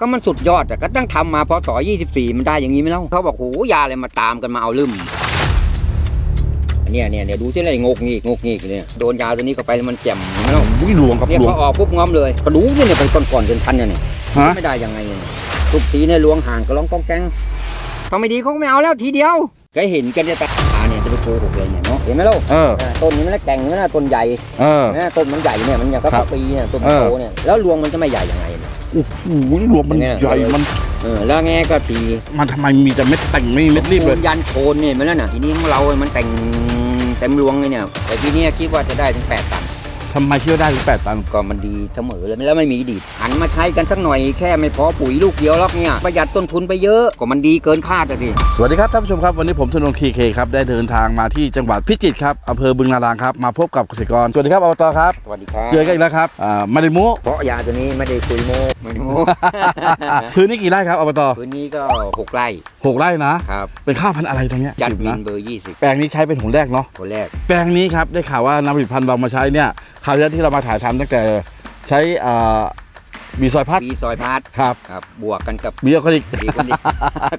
ก็มันสุดยอดแต่ก็ต้องทำมาพศ24 มันได้อย่างนี้ไหมเล่าเขาบอกโหยาอะไรมาตามกันมาเอาลืมเนี่ยเนี่ยเนี่ยดูที่ไรงกงีกงกงีกเนี่ยโดนยาตัวนี้เข้าไปแล้วมันแจ่มเห็นไหมเล่าอุ้ยหลวงครับเนี่ยหลวพงอออกปุ๊บง้อมเลยกระดูกเนี่ยเนี่ยเป็นก้อนๆเป็นพันเนี่ยเนี่ยฮะไม่ได้ยังไงเนี่ยทุกทีเนี่ยล้วงห่างก็ร้องก้องแกงเขาไม่ดีเขาก็ไม่เอาแล้วทีเดียวก็เห็นกันเนี่ยตาเนี่ยจะไปโกหกเลยเนี่ยเนาะเห็นไหมเล่าเออต้นนี้มันแก่งนี่นะต้นใหญ่เออนะต้นมันใหญ่เนี่ยมันอย่างกับครับปีเนี่ยต้นเออโตเนี่ยแล้วรวงมันจะไม่ใหญ่ยังไงเนี่ย โอ้โหหลวงมันเนี่ยใหญ่มันเออแล้วไงก็ตีมันทำไมมีแต่เม็ดแต่งไม่มีเม็ดรีบเลยยันโคนเนี่ยมันแล้วน่ะทีนี้ของเรา มันแต่งเต็มรวงเลยเนี่ยแต่ทีเนี้ยคิดว่าจะได้ถึงแปดตัน ทำไมเชื่อได้ถึงแปดตันก็มันดีเสมอเลยแล้วไม่มีดีดหันมาใช้กันสักหน่อยแค่ไม่พอปุ๋ยลูกเดียวหรอกเนี่ยประหยัดต้นทุนไปเยอะก็มันดีเกินคาดอะสิสวัสดีครับท่านผู้ชมครับวันนี้ผมธนงคีเคครับได้เดินทางมาที่จังหวัดพิจิตรครับอำเภอบึงนารางครับมาพบกับเกษตรกรสวัสดีครับอบตครับสวัสดีครับเจอกันอีกแล้วครับอ่ามาดิโมเพราะยาตัวนี้ไม่ได้คุยโมไม่ได้โมพื้นนี่กี่ไร่ครับอบตพื้นนี้ก็หกไร่หกไร่นะครับเป็นข้าวพันธุ์อะไรตรงเนี้ยจัดสิบวินะนเบอร์ยี่สิบแปลงนี้ใช้เป็นหนแรกเนาะคนแรกแปลงนี้ครับได้ข่าวว่านำผลิตภัณฑ์เรามาใช้เนี่ยคราวที่แล้วที่เรามาถ่ายทำตั้งแต่ใช้อ่าบีซอยพัดปีซอยพาร์ทครับครับบวกกันกับบีโอคลิกดีคนนี้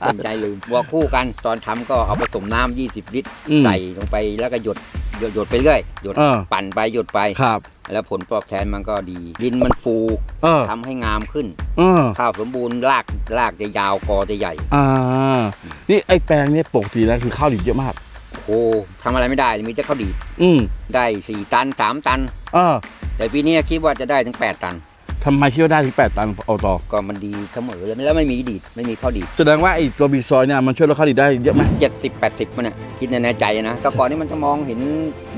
คนใจลืมบวกคู่กันตอนทำก็เอาผสมน้ำ20 ลิตร อืม ใส่ลงไปแล้วก็หยดหยดหยดไปเรื่อยหยดเออปั่นไปหยดไป ครับ แล้วผลตอบแทนมันก็ดี ดินมันฟูเออทำให้งามขึ้น เออข้าวสมบูรณ์รากรากจะยาวกอจะใหญ่ อ่านี่ไอ้แปลงเนี่ยปกติแล้วคือข้าวดีเยอะมาก โอ้ทำอะไรไม่ได้เลยมีแต่ข้าวดีดอืมได้4ตัน3ตัน เออแต่ปีนี้คิดว่าจะได้ถึง8ตัน ทำไมคิดว่าได้ถึงแปดตันเอาต่อ ก็มันดีเสมอเลยแล้วไม่มีดีดไม่มีข้าวดีดแสดงว่าไอ้ตัวบีซอยเนี่ยมันช่วยลดข้าวดีได้เยอะไหมเจ็ดสิบแปดสิบมันน่ะคิดในใจนะแต่ก่อนนี้มันจะมองเห็น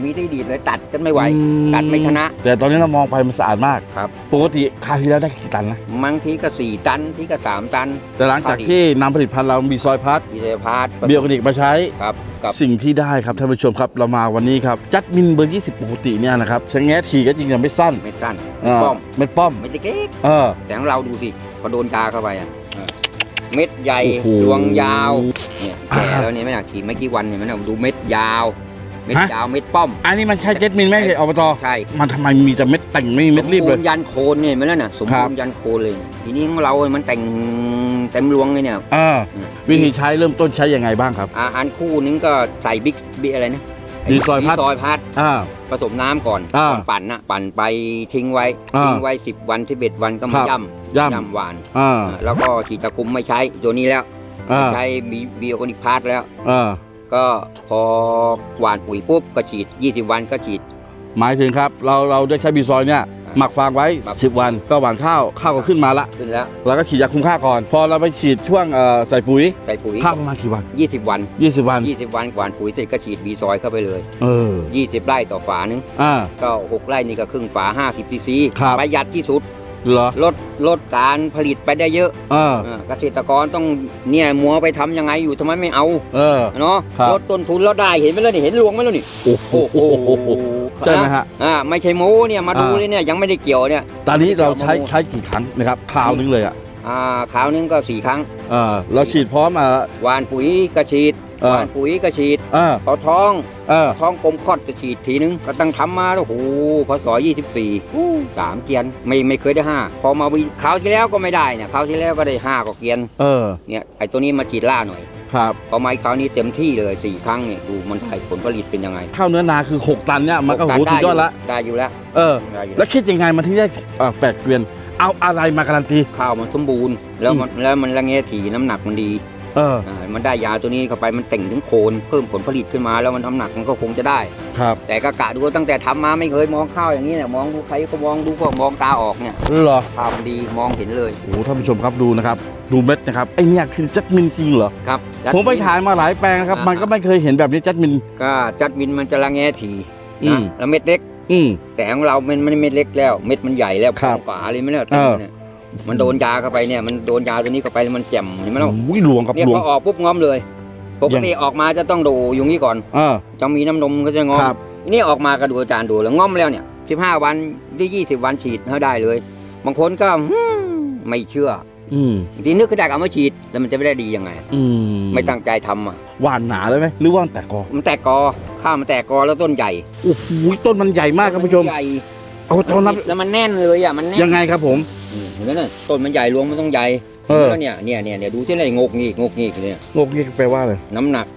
มีที่ดีดเลยตัดกันไม่ไหว อืตัดไม่ชนะ แต่ตอนนี้เรามองไปมันสะอาดมากครับ ปกติคราวที่แล้วได้กี่ตันนะ บางทีก็สี่ตันทีก็สามตันแต่หลังจากที่นำผลิตภัณฑ์เราบีซอยพัดดีเซลพาร์ทเบียร์ออร์แกนิกมาใช้ ครับกับสิ่งที่ได้ครับท่านผู้ชมครับเรามาวันนี้ครับจัดมินเบอร์ 20 ปกติเนี่ยนะครับชะแงะทีก็จริงๆไม่สั้นเม็ดสั้นเออป้อมเม็ดป้อมเม็ดเล็กเออ ๆแต่ของเราดูสิพอโดนกาเข้าไปอะเออเม็ดใหญ่โอ้โหรวงยาวเนี่ยแก่แล้วเนี่ยไม่อยากขี่ไม่กี่วันเนี่ยมันดูเม็ดยาว เม็ดฮะ ยาวเม็ดป้อมอันนี้มันใช่เจ็ดมินไหมเลยอบตใช่มันทำไมมีแต่เม็ดแต่งไม่มีเม็ดรีบสเลบูยรณ์ยันโคนเนี่ยมันแล้วน่ะสมครับูบรณ์ยันโคนเลย ทีนี้ของเรามันแต่งเต็มรวงเลยเนี่ยเออวิธีใช้เริ่มต้นใช้ยังไงบ้างครับ อาอันคู่นึงก็ใส่บิ๊กบิ๊กอะไรนะไดีซอยพัดดีซอยพัดอ่า ผสมน้ำก่อนอ่าก่อนปั่นนะปั่นไปทิ้งไว้อ่าทิ้งไว้สิบวันที่เบ็ดวันก็มาครับย่ย่ำำย่ำ หวานอ่า อ่าแล้วก็ฉีดตะคุมไม่ใช้ตัวนี้แล้วอ่า ใช้บีบีโอนิกพาร์ทแล้ว อ่าก็พอหวานปุ๋ยปุ๊บก็ฉีด 20 วันก็ฉีด หมายถึงครับ เราเราได้ใช้บีซอยเนี่ยอ่า หมักฟางไว้ครับ10 วัน ก็หว่านข้าวข้าวก็ขึ้นมาละ ขึ้นแล้วเราก็ฉีดยาคุมข้าวก่อน พอเราไปฉีดช่วงเอ่อใส่ปุ๋ยใส่ปุ๋ยข้าวประมาณกี่วัน 20 วัน 20 วัน 20 วันหวานปุ๋ยเสร็จก็ฉีดบีซอยเข้าไปเลย เออ20 ไร่ต่อฝานึงอ่า ก็ 6 ไร่นี่ก็ครึ่งฝา 50ซีซีครับ ประหยัดที่สุดเหรอลดลดการผลิตไปได้เยอะเออเออเกษตรกรต้องเนี่ยมัวไปทำยังไงอยู่ทำไมไม่เอาเออ เนาะครับ ลดต้นทุนแล้วได้เห็นไหมล่ะนี่เห็นรวงไหมล่ะนี่โอ้โหโอ้โห ใช่ไหมฮะ อ่าไม่ใช่โม้เนี่ยมาดูอ่าเลยเนี่ยยังไม่ได้เกี่ยวเนี่ย ตอนนี้เราใช้เอามาใช้กี่ครั้งนะครับคราวนึงเลยอะอ่าคราวนึงก็สี่ครั้ง เออเราฉีดพร้อมอะหวานปุ๋ยก็ฉีด เออ หวานปุ๋ยก็ฉีดเออ พอท้องเออ ท้องกลมคลอดก็ฉีดทีนึง ก็ตั้งทำมาแล้วโอ้โหพศยี่สิบสี่สามเกียนไม่ไม่เคยได้ห้าพอมาวิคราวที่แล้วก็ไม่ได้เนี่ยคราวที่แล้วก็ได้ห้ากว่าเกียนเออ เนี่ยไอตัวนี้มาฉีดล่าหน่อยครับ พอมาอีกคราวนี้เต็มที่เลยสี่ครั้งเนี่ยดูมันไข่ผลผลิตเป็นยังไงข้าวเนื้อนาคือ 6 ตันเนี่ยมันก็โหโอกาสุดยอดละ ได้อยู่แล้วเออ ได้อยู่แล้วคิดยังไงมันที่ได้อ่าแปดเกวียน เอาอะไรมาการันตี ข้าวมันสมบูรณ์แล้วมันแล้วมันระเงะถี่น้ำหนักมันดี เอออ่ามันได้ยาตัวนี้เข้าไปมันเต่งถึงโคนเพิ่มผลผลิตขึ้นมาแล้วมันน้ำหนักมันก็คงจะได้ ครับแต่ก็กะดูตั้งแต่ทำมาไม่เคยมองข้าวอย่างนี้เนี่ยมองดูใครก็มองดูก็มองตาออกเนี่ยเหรอข้าวมันดีมองเห็นเลยโอ้โหท่านผู้ชมครับดูนะครับ ดูเม็ดนะครับไอเนี่ยคือจัดมินจริงเหรอครับจัดผมไปมิน ถ่ายมาหลายแปลงนะครับ อ่ามั มันก็ไม่เคยเห็นแบบนี้จัดมิน ก็จัดมินมันจะระแงะถี่อืนะม แล้วเม็ดเล็ก อืม แต่ของเรามันมันเม็ดเล็กแล้ว เม็ดมันใหญ่แล้วครับฝาเลยไม่เนี่ยเออเนี่ย มันโดนยาเข้าไปเนี่ยมันโดนยาตัวนี้เข้าไปแล้วมันแจ่มเห็นไหมล่ะอุ้ยหลวงครับเรียกหลวงว่าออกปุ๊บง้อมเลยปกติออกมาจะต้องดูอยู่งี้ก่อนเออ จะมีน้ำนมก็จะง้อมครับนี่ออกมาก็ดูอาจารย์ดูแล้วง้อมแล้วเนี่ยสิบห้าวันที่ยี่สิบวันฉีดเขาได้เลย บางคนก็อืมไม่เชื่ออืมทีนึกขึ้นได้ก็เอามาฉีดแล้วมันจะไม่ได้ดียังไง อืมไม่ตั้งใจทำอะหวานหนาเลยไหมหรือว่ามันแตกกอมันแตกกอข้าวมันแตกกอแล้วต้นใหญ่โอ้โหต้นมันใหญ่มากครับผู้ชม ใหญ่เอาตอนนับแล้วมันแน่นเลยอะมันแน่น ยังไงครับผมอืม เห็นไหมน่ะต้นมันใหญ่รวงมันต้องใหญ่เออ แล้วเนี่ยเนี่ยเนี่ยเนี่ยดูที่ไหนงกงีกงกงีกเนี่ยงกนี่แปลว่าอะไร น้ำหนัก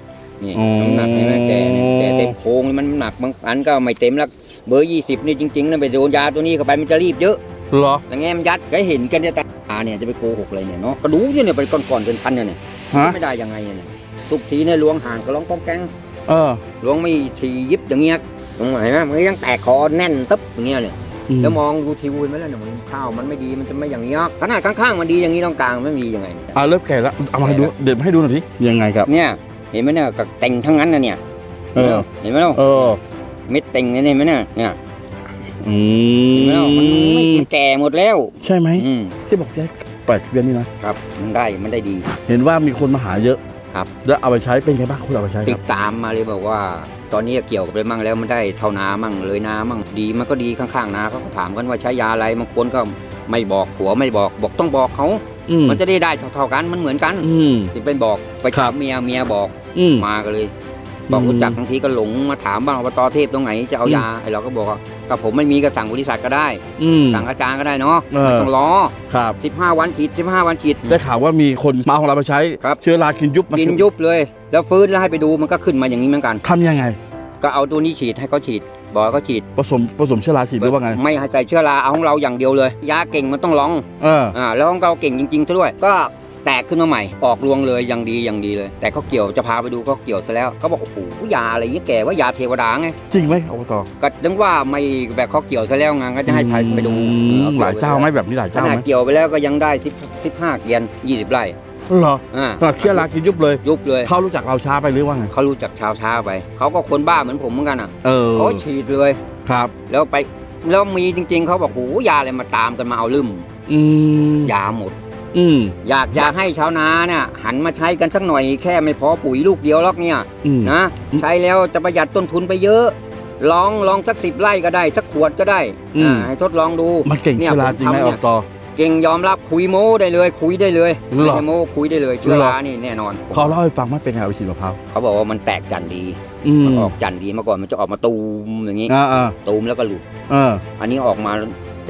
นี่อ๋อ น้ำหนักเห็นไหมแก่เนี่ยแก่เต็มโค้งเลยมันน้ำหนักบางอันก็ไม่เต็มแล้วเบอร์ยี่สิบนี่จริงๆนะไปโดนยาตัวนี้เข้าไปมันจะรีบเยอะเหรอ แต่แงมนยัดก็เห็นกันเนี่ยแต่ตาเนี่ยจะไปโกหกอะไรเนี่ยเนาะก็ดูเนี่ยเนี่ยไปก่อนๆเป็นพันเนี่ยเนี่ยฮะ ไม่ได้ยังไงเนี่ยทุกทีเนี่ยล้วงห่างก็ร้องก้องแกง เออ ล้วงไม่ทียิบอย่างเงี้ยตรงไหนนะมันก็ยังแตกคอแน่นตึ๊บอย่างเงี้ยเนี่ยอืม แล้วมองดูทีวีไหมล่ะเนี่ยมันข้าวมันไม่ดีมันจะไม่อย่างนี้ขนาดข้างๆมันดีอย่างนี้ตรงกลางไม่มียังไงเนี่ยอ่าเริ่มแก่แล้วเอามาให้ดูเดี๋ยวให้ดูหน่อยทียังไงครับเนี่ยเห็นไหมเนี่ยกับแต่งทั้งนั้นนะเนี่ยเออเห็นไหมล่ะเออเม็ดเต็งเนี่ยเห็นไหมเนี่ยเนี่ยอืเห็นไหมล่ะมันไม่มมันแก่หมดแล้ว ใช่ไหมอืมที่บอกแยกแปดเดือนนี่นะครับ มันได้มันได้ดี เห็นว่ามีคนมาหาเยอะครับ แล้วเอาไปใช้เป็นไงบ้างคุณเอาไปใช้คติรัดบตามมาเลยบอกว่า ตอนนี้เกี่ยวกับอะไรมั่งแล้วมันได้เท่านามั่งเลยนามั่งดีมันก็ดีข้างๆนาเขาก็ถามกันว่าใช้ยาอะไรบางคนก็ไม่บอกผัวไม่บอกบอกต้องบอกเขา อืมมันจะได้ได้เท่าๆกันมันเหมือนกันอืม ที่ไปบอกไปครัถามบเมียเมียบอกอืม มากันเลย บอกอืมรู้จักบางทีก็หลงมาถามบ้างว่าตอเทพตรงไหนจะเอาอืมยาไอ้เราก็บอกว่ากับผมไม่มีก็สั่งบริษัทก็ได้อืมสั่งอาจารย์ก็ได้เนาะเออไม่ต้องรอครับ15วันฉีด15วันฉีดได้ข่าวว่ามีคนมาเอาของเราไปใช้ครับเชื้อรากินยุบมักินยุบเลย แล้วฟื้นแล้วให้ไปดูมันก็ขึ้นมาอย่างนี้เหมือนกันทำยังไง ก็เอาตัวนี้ฉีดให้เขาฉีดบอกให้เขาฉีดผสมผสมเชื้อราฉีดหรือว่าไง ไม่ให้ใจเชื้อราเอาของเราอย่างเดียวเลย ยาเก่งมันต้องลองเอออ่าแล้วของเราเก่งจริงๆซะด้วยก็ แตกขึ้นมาใหม่ ออกรวงเลยอย่างดีอย่างดีเลย แต่เขาเกี่ยวจะพาไปดูเขาเกี่ยวซะแล้วเขาบอกโอ้โหยาอะไรเงี้ยแกว่ายาเทวดาไงจริงไหมอบตก็ถึงว่าไม่แบบเขาเกี่ยวซะแล้วไงก็จะให้ไปไปดูอืมหลายเจ้าไหมแบบนี้หลายขเจ้านาไหดมเกี่ยวไปแล้วก็ยังได้สิบสิบห้าเกียนยี่สิบไร่เหรออ่าขนาดเชื้อรากินยุบเลยยุบเลย เขารู้จักเราช้าไปหรือว่าไงเขารู้จักชาวช้าไปเขาก็คนบ้าเหมือนผมเหมือนกันอะเออเขาฉีดเลยครับ แล้วไปแล้วมีจริง ๆเขาบอกโอ้ยาอะไรมาตามกันมาเอาลืมอืมยาหมด อืม อยากอยากให้ชาวนาเนี่ยหันมาใช้กันสักหน่อยแค่ไม่พอปุ๋ยลูกเดียวหรอกเนี่ยอืม นะใช้แล้วจะประหยัดต้นทุนไปเยอะ ลองลองสักสิบไร่ก็ได้ สักขวดก็ได้อ่าให้ทดลองดูมันเก่งเนี่ยเชื้อราจริงไหมผมทำอเนี่อยกตเก่งยอมรับคุยโม้ได้เลยคุยได้เลยเหรอไม่ใช่โม้คุยได้เลยเชื้อเหรอ รานี่แน่นอน เขาเล่าให้ฟังว่าเป็นไงเอาไปฉีดมะพร้าวเขาบอกว่ามันแตกจันทร์ดีอืมมันออกจันทร์ดีเมื่อก่อนมันจะออกมาตูมอย่างนี้ อ่าอ่าตูมแล้วก็หลุด เออ อันนี้ออกมา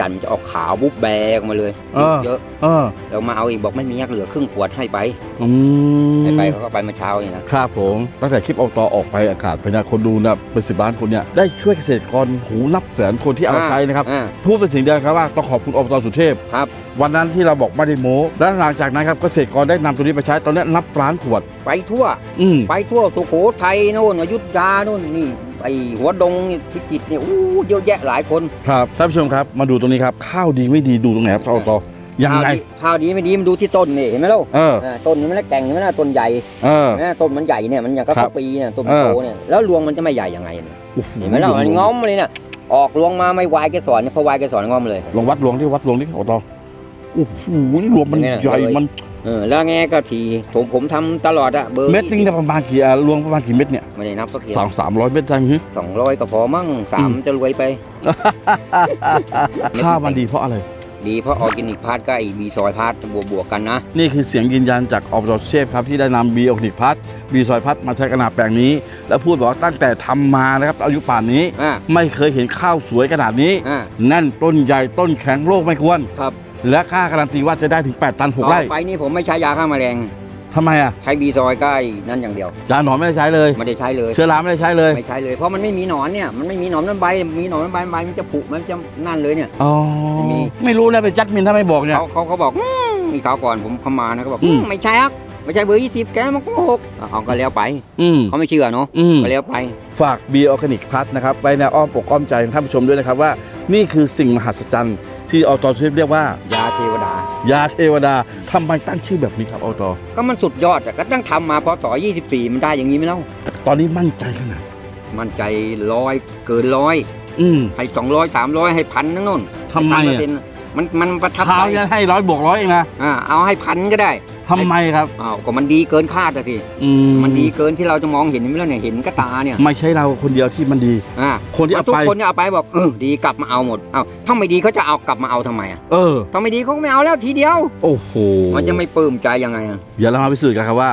จันทร์มันจะออกขาวบุ๊บแบกออกมาเลยเออ เยอะเออแล้วมาเอาอีกบอกไม่มียักเหลือครึ่งขวดให้ไปอืมให้ไปเขาก็ไปเมื่อเช้านี่นะครับผมตั้งแต่คลิปออกตออกไปอากาศไปนะคนดูนะเป็นสิบล้านคนเนี่ยได้ช่วยเกษตรกรหูนับแสนคนที่เอามาใช้นะครับอ่า พูดเป็นสิ่งเดียวครับว่าต้องขอบคุณอบตสุเทพครับ วันนั้นที่เราบอกไม่ได้โม้และหลังจากนั้นครับเกษตรกรได้นำตัวนี้ไปใช้ตอนนี้นับล้านขวด ไปทั่ว อืมไปทั่วสุโขทัยโน่นอยุธยาโน่นนี่ ไอหัวดงนี่พิจิตรเนี่ยอู้เยอะแยะหลายคนครับท่านผู้ชมครับมาดูตรงนี้ครับข้าวดีไม่ดีดูตรงไหนครับอบตยังไง ข้าวดีข้าวดีไม่ดีมันดูที่ต้นนี่เห็นไหมล่ะเอออ่าต้นมันไม่ได้แก่งเห็นไหมล่ะต้นใหญ่เออนะต้นมันใหญ่เนี่ยมันอย่างก็ครัข้าบวปีเนี่ยต้นมันเออโตเนี่ยแล้วรวงมันจะไม่ใหญ่ยังไงเนี่ยโอ้โเห็นไหมล่ะมันง้อมเลยเนี่ยออกรวงมาไม่วายแกสอนเนี่ยพอวายแกสอนง้อมเลยลองวัดรวงที่วัดรวงที่อบตโอ้โหรวงมันเป็นไงใหญ่เลยมัน เออแล้วไงก็ทีผมผมทำตลอดอะเบอร์เม็ดนึงเนี่ยประมาณกี่อะรวงประมาณกี่เม็ดเนี่ยไม่ได้นับสักทีสามสามร้อยเม็ดได้ไหมสองร้อยก็พอมั่งสามจะรวยไปข้าวมันดีเพราะอะไร ดีเพราะออร์แกนิกพาร์ทก็ไอบีซอยพาร์ทบวกบวกๆกันนะ นี่คือเสียงยืนยันจากอบตเชฟครับที่ได้นำบีออกนิกพัทบีซอยพัทมาใช้กระนาบแปลงนี้ แล้วพูดบอกว่าตั้งแต่ทำมานะครับอายุป่านนี้ อ่า ไม่เคยเห็นข้าวสวยขนาดนี้ อ่าแน่นต้นใหญ่ต้นแข็งโรคไม่ควร ครับ และค่าการันตีว่าจะได้ถึง 8 ตัน 6 ไร่ต่อไปนี่ผมไม่ใช้ยาฆ่าแมลงทำไมอะใช้บีซอยใกล้นั่นอย่างเดียวยาหนอนไม่ได้ใช้เลยไม่ได้ใช้เลยเชื้อราไม่ได้ใช้เลยไม่ใช้เลยเพราะมันไม่มีหนอนเนี่ยมันไม่มีหนอนมันใบมีหนอนมันใบใบมันจะผุมันจะนั่นเลยเนี่ยอ๋อไม่มีไม่รู้นะเป็นจัดมินถ้าไม่บอกเนี่ยเขาเขาเขาบอกอืมมีข่าวก่อนผมเข้ามานะเขาบอกอืมอืมไม่ใช่ครับไม่ใช่เบอร์ยี่สิบแกมันโกหกเอาก็แล้วไปอืมเขาไม่เชื่อเนาะอืมก็แล้วไป ฝากบีออร์แกนิกพัทนะครับไว้ในอ้อมปกอ้อมใจของท่านผู้ชมด้วยนะครับว่า นี่คือสิ่งมหัศจรรย์ ที่อบตเชฟเรียกว่า ยาเทวดา ยาเทวดาทำไมตั้งชื่อแบบนี้ครับอบตก็มันสุดยอดอะก็ตั้งทำมาพศ24 มันได้อย่างนี้ไหมเล่าตอนนี้มั่นใจขนาดมันใจร้อยเกินร้อยอืมให้สองร้อยสามร้อยให้พันนั่นนู่นทำไมให้พันเปออะร์เซ็นต์มันมันประทับเท้าใจยังให้ร้อยบวกร้อยเองนะ อ่าเอาให้พันก็ได้ ทำไมครับ อ้าวก็มันดีเกินคาดอะสิอืมันดีเกินที่เราจะมองเห็นไม่แล้วเนี่ยเห็นก็ตาเนี่ยไม่ใช่เราคนเดียวที่มันดี อ่าคนที่เอาทุกไปคนเนี่ยเอาไปบอกเออดีกลับมาเอาหมดเอาถ้าไม่ดีเขาจะเอากลับมาเอาทำไมอะเออ ถ้าไม่ดีเขาก็ไม่เอาแล้วทีเดียว โอ้โหมันจะไม่ปลื้มใจยังไงอะเดี๋ยวเรามาพิสูจน์กันครับว่า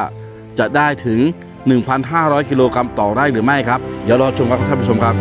จะได้ถึง 1,500 กิโลกรัมต่อไร่หรือไม่ครับ เดี๋ยวรอชมครับท่านผู้ชมครับ